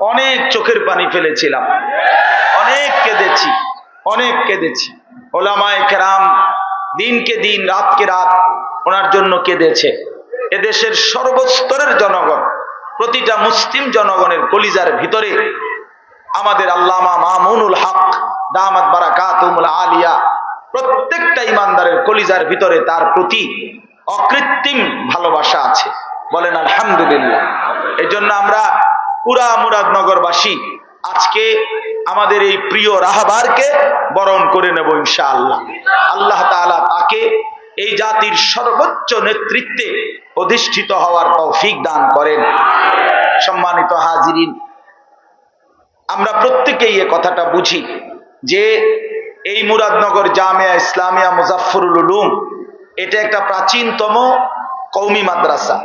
অনেক চোখের পানি ফেলেছিলাম। অনেক কেঁদেছি। অনেক কেঁদেছি। ওলামায় কেরাম দিনকে দিন, রাতকে রাত ওনার জন্য কেঁদেছে। এদেশের সর্বস্তরের জনগণ, প্রতিটা মুসলিম জনগণের কলিজার ভিতরে আমাদের আল্লামা মামুনুল হক, দামাত বারাকাতুমুল আলিয়া, প্রত্যেকটা ইমানদারের কলিজার ভিতরে তার প্রতি অকৃত্রিম ভালোবাসা আছে। বলেন আলহামদুলিল্লাহ। এই জন্য আমরা পুরা মুরাদনগরবাসী আজকে আমাদের এই প্রিয় রাহাবারকে বরণ করে নেব ইনশাআল্লাহ। আল্লাহ তাআলা তাকে এই জাতির সর্বোচ্চ নেতৃত্বে অধিষ্ঠিত হওয়ার তৌফিক দান করেন। সম্মানিত হাজিরিন, আমরা প্রত্যেকেই এ কথাটা বুঝি যে এই মুরাদনগর জামিয়া ইসলামিয়া মুজাফরুল উলুম, এটা একটা প্রাচীনতম কৌমি মাদ্রাসা,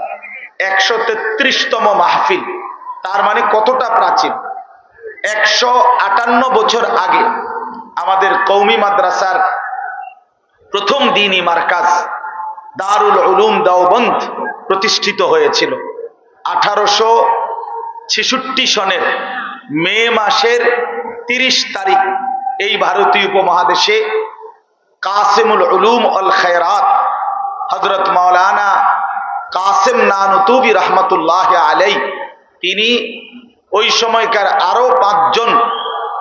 একশো তেত্রিশতম মাহফিল। তার মানে কতটা প্রাচীন? একশো আটান্ন বছর আগে আমাদের কৌমি মাদ্রাসার প্রথম দিনই মার্কাজ দারুল উলুম দাওবন্দ প্রতিষ্ঠিত হয়েছিল। আঠারোশো ছেষট্টি সনের মে মাসের তিরিশ তারিখ এই ভারতীয় উপমহাদেশে কাসেমুল উলুম অল খেরাত হজরত মাওলানা কাসেম নানুতুবি রহমতুল্লাহ আলাই তিনি ওই সময়কার আরও পাঁচজন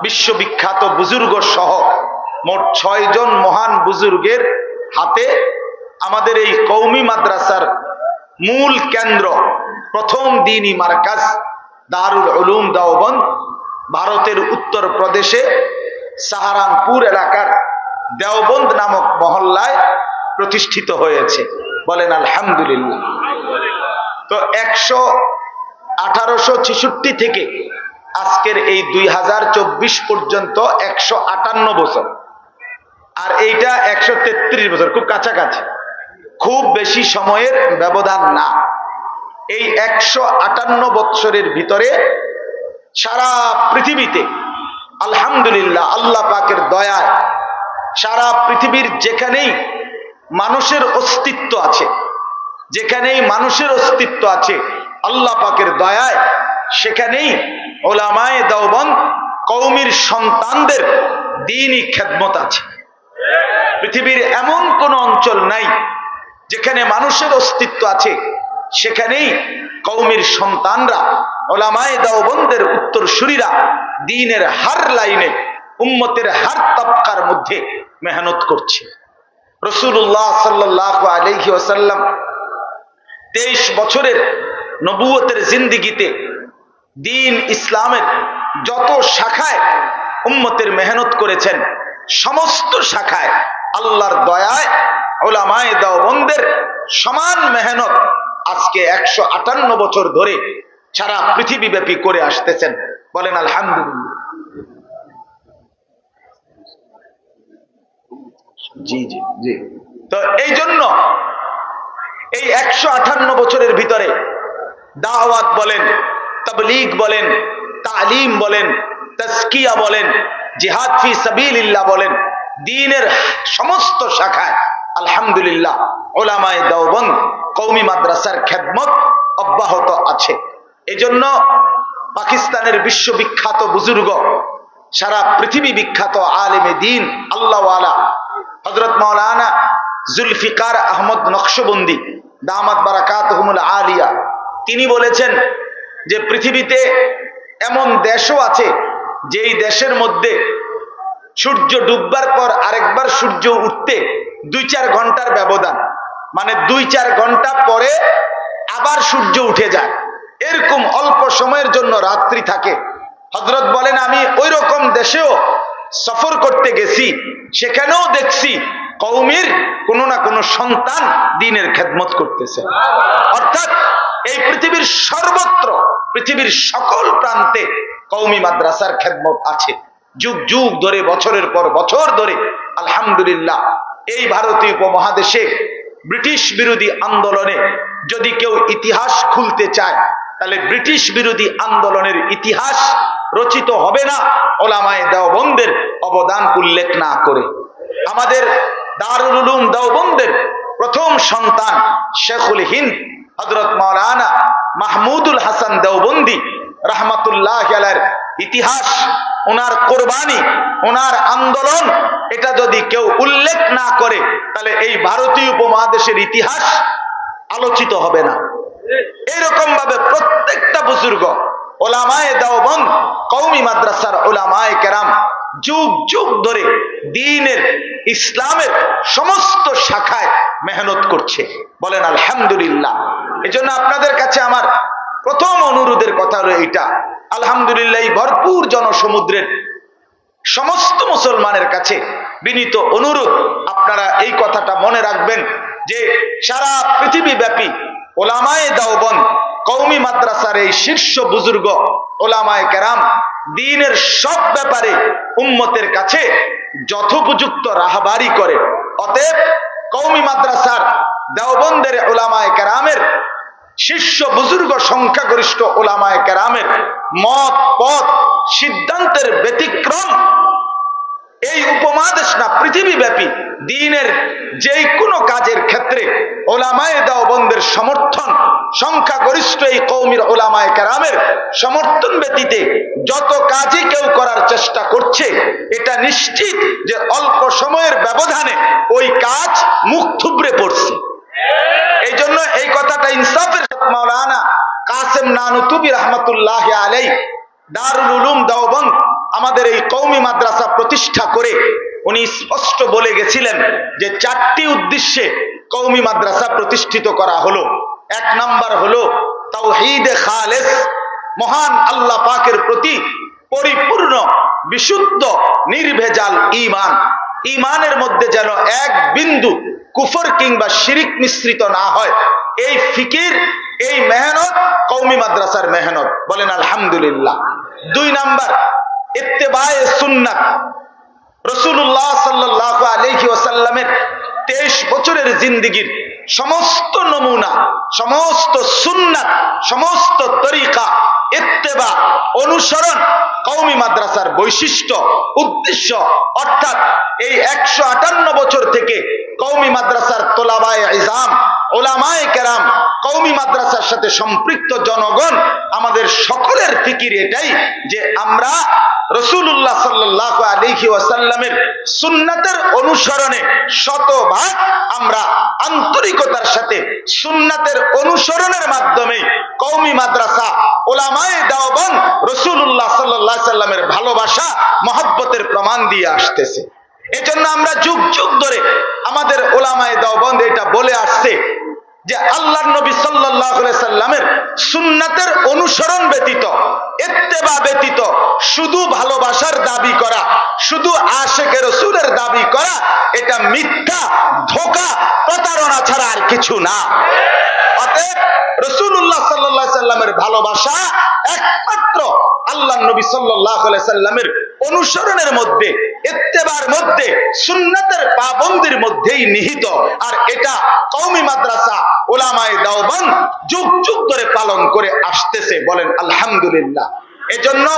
বিশ্ববিখ্যাত বুজুর্গ সহ মোট ছয়জন মহান বুজুর্গের হাতে আমাদের এই কৌমি মাদ্রাসার মূল কেন্দ্র, প্রথম দিনই মার্কাজ দারুল উলুম দাওবন্দ, ভারতের উত্তর প্রদেশে সাহারানপুর এলাকার দেওবন্দ নামক মহল্লায় প্রতিষ্ঠিত হয়েছে। বলেন আলহামদুলিল্লাহ। তো একশো আঠারোশো ছেষট্টি থেকে আজকের এই দুই হাজার চব্বিশ পর্যন্ত একশো আটান্ন বছর। আর এইটা একশো তেত্রিশ বছর, খুব কাছাকাছি। খুব বেশি সময়ের ব্যবধান না। এই একশো আটান্ন বৎসরের ভিতরে সারা পৃথিবীতে, আলহামদুলিল্লাহ, আল্লাহ পাকের দয়ায় সারা পৃথিবীর যেখানেই মানুষের অস্তিত্ব আছে, যেখানেই মানুষের অস্তিত্ব আছে আল্লাহ পাকের দয়ায় সেখানেই ওলামায় দাওবন কৌমির সন্তানদের দিনই খেদমত আছে। পৃথিবীর এমন কোন অঞ্চল নাই যেখানে মানুষের অস্তিত্ব আছে, সেখানেই কৌমির সন্তানরা, ওলামায় দাওবন্দের উত্তরসূরিরা দিনের হার লাইনে, উম্মতের হার তবকার মধ্যে মেহনত করছে। রসুল্লাহ সাল্লাহ আলহি ওসাল্লাম তেইশ বছরের নবুয়তের জিন্দিগিতে দিন ইসলামের যত শাখায় উম্মতের মেহনত করেছেন সমস্ত শাখায় আল্লাহর দয়ায় ওলামায় দাওবন্দের সমান মেহনত আজকে একশো আটান্ন বছর ধরে সারা পৃথিবীব্যাপী করে আসতেছেন। বলেন আলহামদুলিল্লাহ। জি জি জি। তো এই জন্য এই একশো আঠান্ন বছরের ভিতরে দাওয়াত বলেন, তবলিগ বলেন, তালিম বলেন তস্কিয়া বলেন, জিহাদ ফি সাবিল্লাহ বলেন, দিনের সমস্ত শাখায়, আলহামদুলিল্লাহ, ওলামায় দাওবন কৌমি মাদ্রাসার খেদমত অব্যাহত আছে। এজন্য পাকিস্তানের বিশ্ববিখ্যাত বুজুর্গ, সারা পৃথিবী বিখ্যাত আলেমে দিন, আল্লাহওয়ালা হজরত মৌলানা জুলফিকার আহমদ নকশবন্দি, দামাত বারাকাত আলিয়া তিনি বলেছেন যে পৃথিবীতে এমন দেশও আছে যেই দেশের মধ্যে সূর্য ডুববার পর আরেকবার সূর্য উঠতে দুই চার ঘণ্টার ব্যবধান। মানে দুই চার ঘণ্টা পরে আবার সূর্য উঠে যায়। এরকম অল্প সময়ের জন্য রাত্রি থাকে। হজরত বলেন, আমি ওই রকম দেশেও সফর করতে গেছি, সেখানেও দেখছি কৌমির কোনো না কোনো সন্তান দিনের খেদমত করতেছে। অর্থাৎ এই পৃথিবীর সর্বত্র, পৃথিবীর সকল প্রান্তে কৌমি মাদ্রাসার খেদমত আছে। যুগ যুগ ধরে, বছরের পর বছর ধরে, আলহামদুলিল্লাহ, এই ভারতীয় উপমহাদেশে ব্রিটিশ বিরোধী আন্দোলনে যদি কেউ ইতিহাস খুলতে চায়, তাহলে ব্রিটিশ বিরোধী আন্দোলনের ইতিহাস রচিত হবে না, ওলামায় দেওবন্দের অবদান উল্লেখ না করে। আমাদের দারুল উলুম দেওবন্দের প্রথম সন্তান শেখুল হিন্দ হজরত মৌলানা মাহমুদুল হাসান দেওবন্দি রাহমাতুল্লাহ আলাইহির ইতিহাস ওনার কোরবানি ওনার আন্দোলন, এটা যদি কেউ উল্লেখ না করে, তাহলে এই ভারতীয় উপমহাদেশের ইতিহাস আলোচিত হবে না। এরকম ভাবে প্রত্যেকটা বুজুর্গ, ওলামায়ে দাওবন কৌমি মাদ্রাসার ওলামায়ে কেরাম, যুগ যুগ ধরে দিনের, ইসলামের সমস্ত শাখায় মেহনত করছে। বলেন আলহামদুলিল্লাহ। এই জন্য আপনাদের কাছে আমার প্রথম অনুরোধের কথা হলো এইটা। আলহামদুলিল্লাহ ভরপুর জনসমুদ্রের সমস্ত মুসলমানের কাছে বিনীত অনুরোধ, আপনারা এই কথাটা মনে রাখবেন যে সারা পৃথিবী ব্যাপী ওলামায়ে দাওবন কৌমি মাদ্রাসার এই শীর্ষ বুজুর্গ ওলামায় কেরাম, দিনের সব ব্যাপারে উম্মতের কাছে যথোপযুক্ত রাহবারি করে। অতএব কৌমি মাদ্রাসার দেওবন্দের ওলামায় কেরামের শীর্ষ বুজুর্গ সংখ্যাগরিষ্ঠ ওলামায়ে কেরামের মত, পথ, সিদ্ধান্তের ব্যতিক্রম। এই উপমহাদেশ না পৃথিবী ব্যাপী দিনের যে কোনো কাজের ক্ষেত্রে ওলামায়ে দেওবন্দের সমর্থন, সংখ্যাগরিষ্ঠ এই কৌমির ওলামায়ে কেরামের সমর্থন ব্যতীতে যত কাজই কেউ করার চেষ্টা করছে, এটা নিশ্চিত যে অল্প সময়ের ব্যবধানে ওই কাজ মুখ থুবড়ে পড়ছে। এই জন্য এই কথাটা ইনসাফের মাওলানা কাসেম নানুতুবি রহমতুল্লাহ আলাই দারুল উলুম দেওবন্দ আমাদের এই কৌমি মাদ্রাসা প্রতিষ্ঠা করে উনি স্পষ্ট বলে গেছিলেন যে চারটি উদ্দেশ্যে কৌমি মাদ্রাসা প্রতিষ্ঠিত করা হলো। এক নাম্বার হলো তাওহীদে খালেস, মহান আল্লাহ পাকের প্রতি পরিপূর্ণ, বিশুদ্ধ, নির্ভেজাল ইমান ইমানের মধ্যে যেন এক বিন্দু কুফর কিংবা শিরিক মিশ্রিত না হয়। এই ফিকির, এই মেহনত কৌমি মাদ্রাসার মেহনত। বলেন, আলহামদুলিল্লাহ। দুই নাম্বার, ইত্তেবায়ে সুন্নাত রসুল্লাহ সাল্লাহ আলহি ওসাল্লামের তেইশ বছরের জিন্দিগির সমস্ত নমুনা, সমস্ত সুন্নাত সমস্ত তরিকা, ইত্তেবা, অনুসরণ কৌমি মাদ্রাসার বৈশিষ্ট্য, উদ্দেশ্য, অর্থাৎ এই একশো আটান্ন বছর থেকে কৌমি মাদ্রাসার তোলাবায় ইজাম, ওলামায় কেরাম কৌমি মাদ্রাসার সাথে সম্পৃক্ত জনগণ, আমাদের সকলের ফিকির এটাই যে আমরা রসুল্লাহ সাল্লাহ আলিহি ওয়াসাল্লামের সুন্নাতের অনুসরণে শতভাগ আমরা আন্তরিকতার সাথে সুন্নাতের অনুসরণের মাধ্যমে কৌমি মাদ্রাসা, ওলামায় দাওবন রসুল্লাহ সাল্লাহ সাল্লামের ভালোবাসা, মহব্বতের প্রমাণ দিয়ে আসতেছে। এজন্য আমরা যুগ যুগ ধরে আমাদের ওলামায় দাওবন্দ এটা বলে আসছে যে আল্লাহ নবী সাল্লাহ সাল্লামের সুন্নাতের অনুসরণ ব্যতীত এত্তেবা ব্যতীত, শুধু ভালোবাসার দাবি করা, শুধু আশেকে রসুলের দাবি করা, এটা মিথ্যা, ধোকা, প্রতারণা ছাড়া আর কিছু না। অতএব ভালোবাসা একমাত্র আল্লাহ নবী অনুসরণের মধ্যে এত্তেবার মধ্যে পাবন্দির মধ্যেই নিহিত। আর এটা কৌমি মাদ্রাসা ওলামায় দাওবান যুগ যুগ ধরে পালন করে আসতেছে বলেন আলহামদুলিল্লাহ। এজন্য,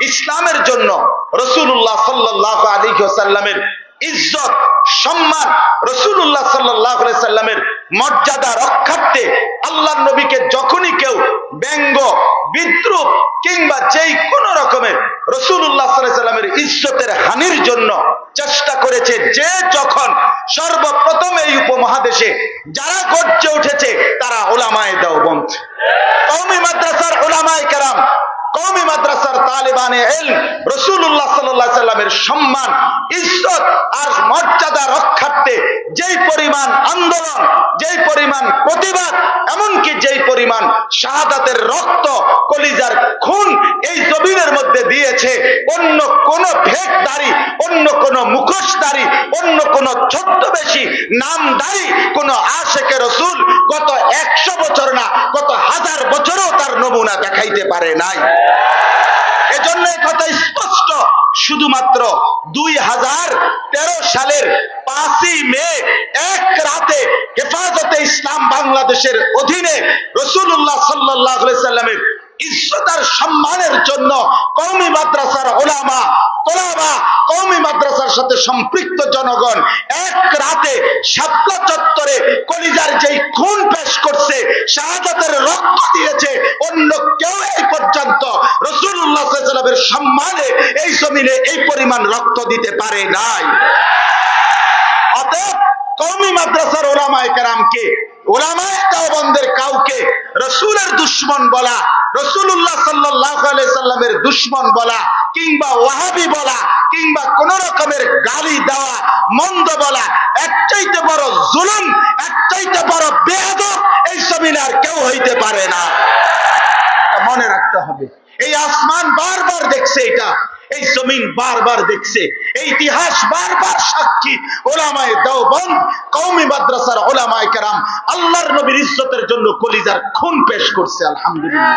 ইসলামের জন্য রসুল্লাহ সাল্লাহ আলী সাল্লামের ইজ্জত, সম্মান রসুল্লাহ সাল্লাহ সাল্লামের মর্যাদা রক্ষার্থে আল্লাহ নবীকে যখনই কেউ ব্যঙ্গ, বিদ্রুপ কিংবা যেই কোন রকমের রসুল্লাহ সাল্লামের ইজ্জতের হানির জন্য চেষ্টা করেছে, যে যখন সর্বপ্রথম এই উপমহাদেশে যারা গর্জে উঠেছে, তারা ওলামায় দাও বন্ধ কৌমি মাদ্রাসার ওলামায় কেরাম কৌমি মাদ্রাসার তালেবানে এল রসুল্লাহ সাল্লাহ সাল্লামের সম্মান, ইজ্জত আর মর্যাদা রক্ষার্থে যেই পরিমাণ আন্দোলন, যেই পরিমাণ প্রতিবাদ, এমনকি যেই পরিমাণ শাহাদাতের রক্ত কলিজার খুন এই জমিনের মধ্যে দিয়েছে, অন্য কোন ভেকদারি অন্য কোন মুখোশদারি অন্য কোন ছদ্মবেশী নামদারি কোন আশেকে রসুল গত একশো বছর না, গত হাজার বছরও তার নমুনা দেখাইতে পারে নাই। এজন্য কথা স্পষ্ট। শুধুমাত্র দুই হাজার তেরো সালের পাঁচই মে, এক রাতে হেফাজতে ইসলাম বাংলাদেশের অধীনে রসুল্লাহ সাল্লাহ সাল্লামের ইজ্জতার সম্মানের জন্য কৌমি মাদ্রাসার ওলামা তোলাবা কৌমি মাদ্রাসার সাথে সম্পৃক্ত জনগণ এক রাতে শাপলা চত্বরে কলিজার যেই খুন পেশ করছে, শাহাদাতের রক্ত দিয়েছে, অন্য কেউ এই পর্যন্ত রসুল্লাহ সাল্লামের সম্মানে এই জমিনে এই পরিমাণ রক্ত দিতে পারে নাই। অতএব কৌমি মাদ্রাসার ওলামায় কেরামকে ওলামায় দেওবন্দের রসুলের দুশ্মন বলা রসুল্লাহ সাল্লাহ সাল্লামের দুশ্মন বলা, কিংবা ওয়াহাবি বলা, কিংবা কোন রকমের গালি দেওয়া, মন্দ বলা একচাইতে বড় জুলুম একচাইতে বড় বেদ এই জমিনে আর কেউ হইতে পারে না। মনে রাখতে হবে। এই আসমান বারবার দেখছে এটা। এই জমিন বারবার দেখছে, এই ইতিহাস বারবার সাক্ষী, ওলামায় দেওবন্দ কৌমি মাদ্রাসার ওলামায় কেরাম, আল্লাহর নবীর ইজ্জতের জন্য কলিজার খুন পেশ করছে, আলহামদুলিল্লাহ।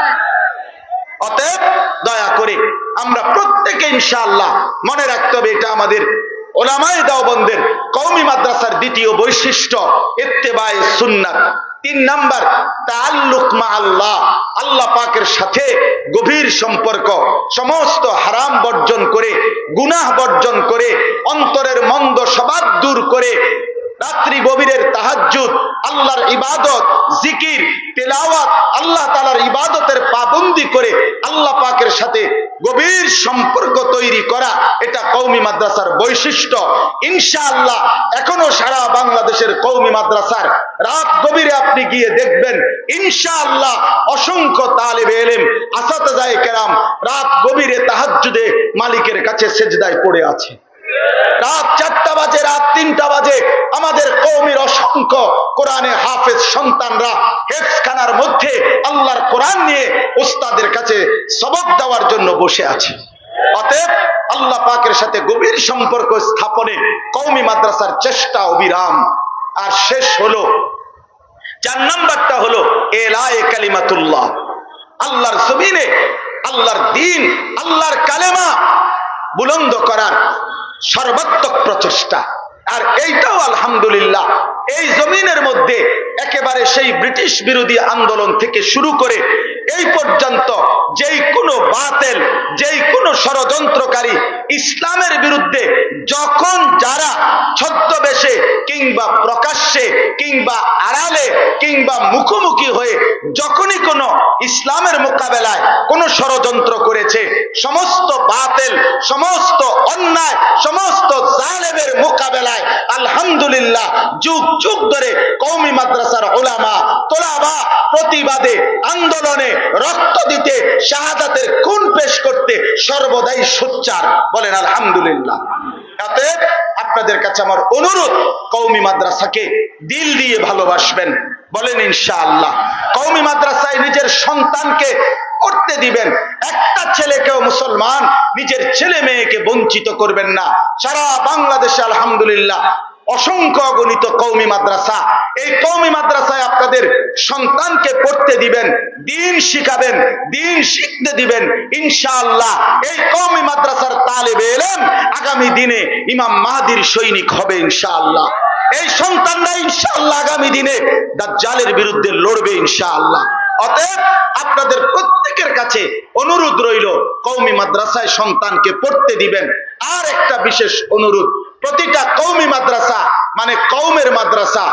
অতএব দয়া করে আমরা প্রত্যেকে ইনশাআল্লাহ মনে রাখতে হবে, এটা আমাদের ওলামায় দেওবন্দের কৌমি মাদ্রাসার দ্বিতীয় বৈশিষ্ট্য, ইত্তেবায় সুন্নাত। তিন নাম্বার তাল্লুক মা আল্লাহ আল্লাহ পাকের সাথে গভীর সম্পর্ক, সমস্ত হারাম বর্জন করে, গুনাহ বর্জন করে, অন্তরের মন্দ স্বভাব দূর করে রাত্রি গভীরের তাহাজ্জুদ, আল্লাহর ইবাদত, জিকির, তেলাওয়াত, আল্লাহ তালার ইবাদতের পাবন্দি করে আল্লাহ পাকের সাথে গভীর সম্পর্ক তৈরি করা, এটা কৌমি মাদ্রাসার বৈশিষ্ট্য। ইনশাআল্লাহ এখনও সারা বাংলাদেশের কৌমি মাদ্রাসার রাত গভীরে আপনি গিয়ে দেখবেন, ইনশাআল্লাহ অসংখ্য তালেবে এলেম আসাতাজায় কেরাম রাত গভীরে তাহাজ্জুদে মালিকের কাছে সেজদায় পড়ে আছে। রাত চারটা বাজে, রাত তিনটা বাজে। আমাদের কৌমির অসংখ্য কোরআনে হাফেজ সন্তানরা হেফখানার মধ্যে আল্লাহর কোরআন নিয়ে উস্তাদের কাছে সবক দেওয়ার জন্য বসে আছে। অতএব আল্লাহ পাকের সাথে গভীর সম্পর্ক স্থাপনে কৌমি মাদ্রাসার চেষ্টা অবিরাম। আর শেষ হলো চার নাম্বারটা হলো, এলায়ে কালিমাতুল্লাহ। আল্লাহর জমিনে, আল্লাহর দিন, আল্লাহর কালেমা বুলন্দ করার সর্বাত্মক প্রচেষ্টা। আর এইটাও আলহামদুলিল্লাহ, এই জমিনের মধ্যে একেবারে সেই ব্রিটিশ বিরোধী আন্দোলন থেকে শুরু করে এই পর্যন্ত যেই কোনো বাতেল, যেই কোনো ষড়যন্ত্রকারী ইসলামের বিরুদ্ধে যখন যারা ছদ্মবেশে কিংবা প্রকাশ্যে কিংবা আড়ালে কিংবা মুখোমুখি হয়ে যখনই কোনো ইসলামের মোকাবেলায় কোনো ষড়যন্ত্র করেছে, সমস্ত বাতেল, সমস্ত অন্যায়, সমস্ত জালেমের মোকাবেলায় আলহামদুলিল্লাহ, যুগ যুগ ধরে কৌমি মাদ্রাসার ওলামা তোলাবা প্রতিবাদে, আন্দোলনে রক্ত দিতে, শাহাদাতের খুন পেশ করতে সর্বদাই সোচ্চার। বলেন আলহামদুলিল্লাহ। অতএব আপনাদের কাছে আমার অনুরোধ কৌমি মাদ্রাসাকে দিল দিয়ে ভালোবাসবেন। বলেন ইনশাআল্লাহ কৌমি মাদ্রাসায় নিজের সন্তানকে করতে দিবেন। একটা ছেলেকেও মুসলমান নিজের ছেলে মেয়েকে বঞ্চিত করবেন না। সারা বাংলাদেশে আলহামদুলিল্লাহ অসংখ্য অগণিত কৌমি মাদ্রাসা। এই কৌমি মাদ্রাসায় আপনাদের সন্তানকে পড়তে দিবেন, দিন শিখাবেন, দিন শিখতে দিবেন, ইনশাআল্লাহ। এই কৌমি মাদ্রাসার তালেবে এলেন আগামী দিনে ইমাম মাহাদির সৈনিক হবে ইনশাআল্লাহ। এই সন্তানরা ইনশাআল্লাহ আগামী দিনে দাজ্জালের বিরুদ্ধে লড়বে ইনশাআল্লাহ। অতএব আপনাদের প্রত্যেকের কাছে অনুরোধ রইল কৌমি মাদ্রাসায় সন্তানকে পড়তে দিবেন। আর একটা বিশেষ অনুরোধ প্রতিটা কৌমি মাদ্রাসা মানে কৌমের মাদ্রাসা,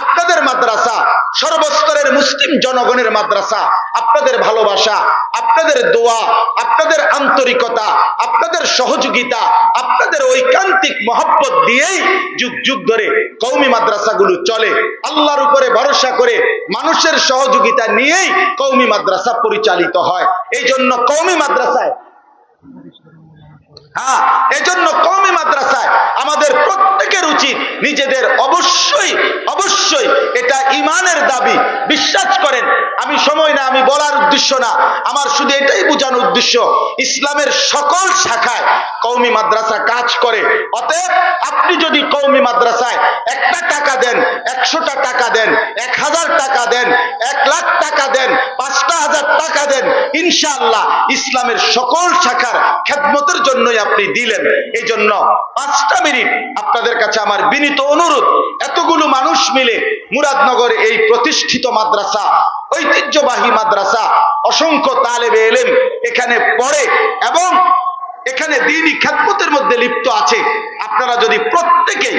আপনাদের মাদ্রাসা, সর্বস্তরের মুসলিম জনগণের মাদ্রাসা, আপনাদের ভালোবাসা, আপনাদের দোয়া, আপনাদের আন্তরিকতা, আপনাদের সহযোগিতা, আপনাদের ঐকান্তিক মহব্বত দিয়েই যুগ যুগ ধরে কৌমি মাদ্রাসাগুলো চলে। আল্লাহর উপরে ভরসা করে মানুষের সহযোগিতা নিয়েই কৌমি মাদ্রাসা পরিচালিত হয়। এই জন্য কৌমি মাদ্রাসায় হ্যাঁ এজন্য কৌমি মাদ্রাসায় আমাদের প্রত্যেকের উচিত নিজেদের অবশ্যই অবশ্যই এটা ইমানের দাবি। বিশ্বাস করেন, আমি সময় না, আমি বলার উদ্দেশ্য না। আমার শুধু এটাই বোঝানোর উদ্দেশ্য, ইসলামের সকল শাখায় কৌমি মাদ্রাসা কাজ করে। অতএব আপনি যদি কৌমি মাদ্রাসায় একটা টাকা দেন, একশোটা টাকা দেন, এক হাজার টাকা দেন, এক লাখ টাকা দেন, পাঁচটা হাজার টাকা দেন, ইনশাআল্লাহ ইসলামের সকল শাখার খেদমতের জন্যই আপনি দিলেন। এই জন্য পাঁচটা মিনিট আপনাদের কাছে আমার বিনীত অনুরোধ। এতগুলো মানুষ মিলে মুরাদনগরে এই প্রতিষ্ঠিত মাদ্রাসা, ঐতিহ্যবাহী মাদ্রাসা, অসংখ্য তালেবে এলেন এখানে পড়ে এবং এখানে দিনই খ্যাতমতের মধ্যে লিপ্ত আছে। আপনারা যদি প্রত্যেকে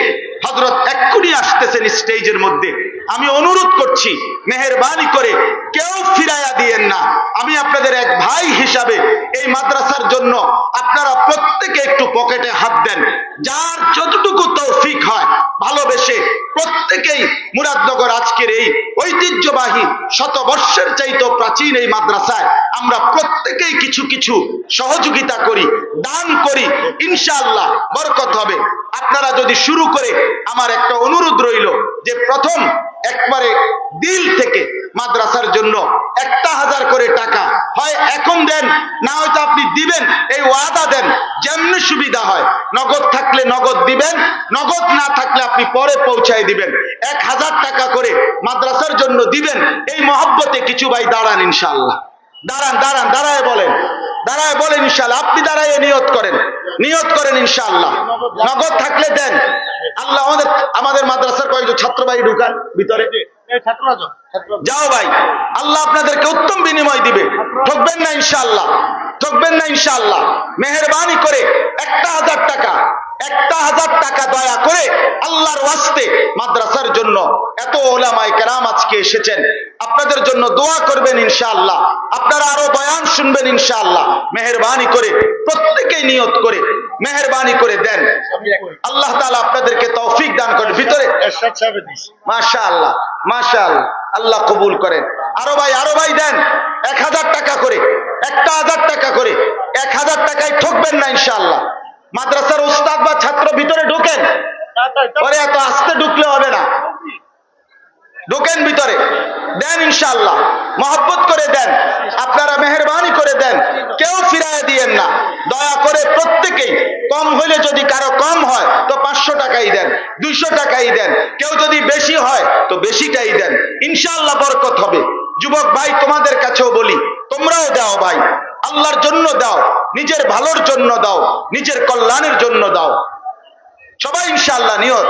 হজরত এক্ষুনি আসতেছেন স্টেজের মধ্যে। আমি অনুরোধ করছি, মেহরবানি করে কেউ ফিরাইয়া দিয়েন না। আমি আপনাদের এক ভাই হিসাবে এই মাদ্রাসার জন্য আপনারা প্রত্যেকে একটু পকেটে হাত দেন। যার যতটুকু তৌফিক হয়, ভালোবেসে প্রত্যেকেই মুরাদনগর আজকের এই ঐতিহ্যবাহী শতবর্ষের চাইতো প্রাচীন এই মাদ্রাসায় আমরা প্রত্যেকেই কিছু কিছু সহযোগিতা করি, দান করি, ইনশাআল্লাহ বরকত হবে। আপনারা যদি শুরু করে আমার একটা অনুরোধ রইল যে প্রথম একবারে দিল থেকে মাদ্রাসার জন্য একটা হাজার করে টাকা হয় এখন দেন, না হয়তো আপনি দিবেন, এই ওয়াদা দেন, যেমনি সুবিধা হয়। নগদ থাকলে নগদ দিবেন, নগদ না থাকলে আপনি পরে পৌঁছায় দিবেন। এক হাজার টাকা করে মাদ্রাসার জন্য দিবেন, এই মহব্বতে কিছু ভাই দাঁড়ান ইনশাআল্লাহ। দাঁড়ান দাঁড়ান দাঁড়ায় বলেন। দাঁড়ায় বলেন ইনশাআল্লাহ। আপনি দাঁড়ায় নিয়ত করেন। নিয়ত করেন ইনশাআল্লাহ। নগদ থাকলে দেন। আল্লাহ আমাদের আমাদের মাদ্রাসার কয়েকজন ছাত্র ভাই ঢুকান ভিতরে। যাও ভাই। আল্লাহ আপনাদেরকে উত্তম বিনিময় দিবে। ঠকবেন না ইনশাল্লাহ ঠকবেন না ইনশাল্লাহ মেহরবানি করে একটা হাজার টাকা একটা হাজার টাকা দয়া করে আল্লাহর ওয়াস্তে মাদ্রাসার জন্য। এত ওলামাই কেরাম আজকে এসেছেন। আপনাদের জন্য দোয়া করবেন ইনশাআল্লাহ। আপনারা আরও বয়ান শুনবেন ইনশাআল্লাহ। মেহরবানি করে প্রত্যেকেই নিয়ত করে মেহরবানি করে দেন। আল্লাহ তাআলা আপনাদেরকে তৌফিক দান করেন। ভিতরে মাশা আল্লাহ মাশা আল্লাহ আল্লাহ কবুল করেন। আরও ভাই আরও ভাই দেন। এক হাজার টাকা করে একটা হাজার টাকা করে এক হাজার টাকায় ঠকবেন না ইনশাআল্লাহ। মাদ্রাসার উস্তাদ বা ছাত্র ভিতরে ঢোকেন। পরে এত আস্তে ঢুকলে হবে না। ঢোকেন ভিতরে। দেন ইনশাআল্লাহ। মহব্বত করে দেন। আপনারা মেহরবানি করে দেন। কেউ ফিরায় দিয়েন না। দয়া করে প্রত্যেকেই কম হইলে যদি কারও কম হয়, তো পাঁচশো টাকাই দেন, দুইশো টাকাই দেন। কেউ যদি বেশি হয়, তো বেশিটাই দেন। ইনশাল্লাহ বরকত হবে। যুবক ভাই, তোমাদের কাছেও বলি, তোমরাও দাও ভাই। আল্লাহর জন্য দাও। নিজের ভালোর জন্য দাও, নিজের কল্যাণের জন্য দাও। সবাই ইনশাল্লাহ নিয়ত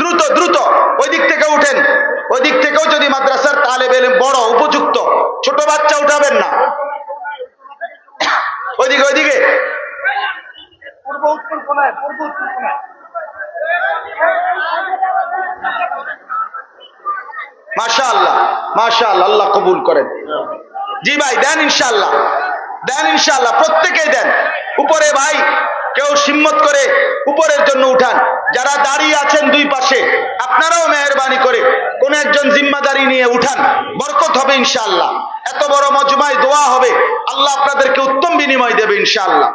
দ্রুত দ্রুত ওই দিক থেকে উঠেন। ওই দিক থেকেও যদি মাদ্রাসার তালে বেলে বড়, উপযুক্ত, ছোট বাচ্চা উঠাবেন না। ওইদিকে ওইদিকে। পূর্ব উত্তর কোনায় পূর্ব উত্তর কোনায় মাশা আল্লাহ কবুল করেন। জি ভাই, দেন ইনশাআল্লাহ। দেন ইনশাল্লাহ প্রত্যেকেই দেন। উপরে ভাই, কেউ সিম্মত করে উপরের জন্য উঠান। যারা দাঁড়িয়ে আছেন দুই পাশে, আপনারাও মেহরবানি করে কোন একজন জিম্মাদারি নিয়ে উঠান। বরকত হবে ইনশাল্লাহ এত বড় মজমায় দোয়া হবে, আল্লাহ আপনাদেরকে উত্তম বিনিময় দেবে ইনশাল্লাহ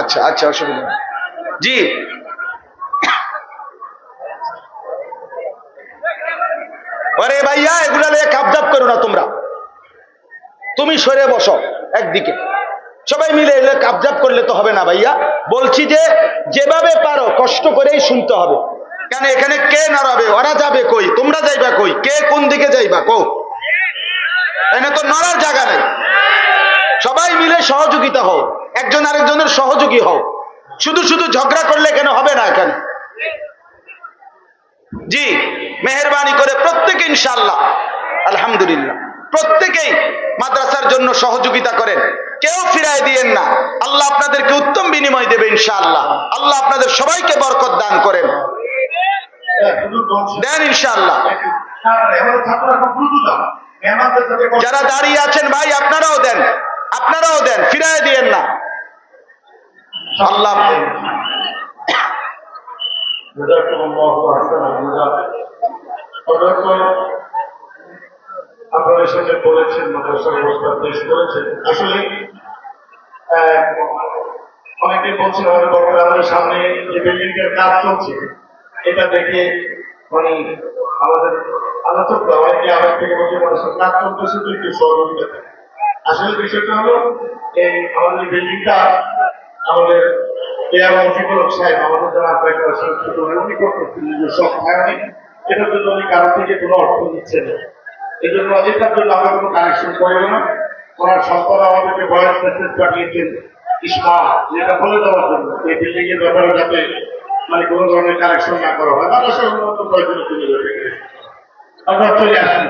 আচ্ছা আচ্ছা অসুবিধা। জি। আরে ভাইয়া, এগুলা নিয়ে কাবজাব করো না তোমরা। তুমি সরে বসো একদিকে। সবাই মিলে এলে কাবজাব করলে তো হবে না ভাইয়া। বলছি যে, যেভাবে পারো, কষ্ট করেই শুনতে হবে। কেন এখানে কে নাড়াবে? ওরা যাবে কই? তোমরা যাইবা কই? কে কোন দিকে যাইবা? কো এখানে তো নড়ার জায়গা নেই। সবাই মিলে সহযোগিতা হও। একজন আরেকজনের সহযোগী হও। শুধু শুধু ঝগড়া করলে কেন হবে না এখানে? জি, মেহরবানি করে প্রত্যেকে ইনশাআল্লাহ। আলহামদুলিল্লাহ। প্রত্যেকেই মাদ্রাসার জন্য সহযোগিতা করেন। কেউ ফিরায় দিয়েন না। আল্লাহ আপনাদেরকে উত্তম বিনিময় দেবে ইনশাআল্লাহ। আল্লাহ আপনাদের সবাইকে বরকত দান করেন। দেন ইনশাআল্লাহ। যারা দাঁড়িয়ে আছেন, ভাই, আপনারাও দেন। আপনারাও দেন, ফিরায় দিয়েন না। আল্লাহ আপনাদের সাথে বলেছেন মাদ্রাসার অবস্থা পেশ করেছেন আসলে অনেকে বলছেন আমাদের সামনে যে বিল্ডিং এর কাজ চলছে এটা দেখে মানে আমাদের আল্লাহ তো বলছে কাজ চলতেছে আসলে বিষয়টা হলো এই আমাদের বিল্ডিংটা আমাদের এয়ার অফিকলক সাহেব, আমাদের যারা আপনাকে আসলে শুধু উনি করতেছেন যে সব এটার জন্য উনি কারও থেকে কোনো অর্থ দিচ্ছে না। এই জন্য এটার জন্য আমরা কোনো কানেকশন করব না। ওনার সন্তান আমাদেরকে ভয়েস মেসেজ পাঠিয়েছেন ইসমা যেটা বলে দেওয়ার জন্য। এই বিল্ডিং এর ব্যাপারে যাতে মানে কোনো ধরনের কানেকশন না করা হয়। মানুষের উন্নত প্রয়োজনে তুলে ধরে আপনারা চলে আসুন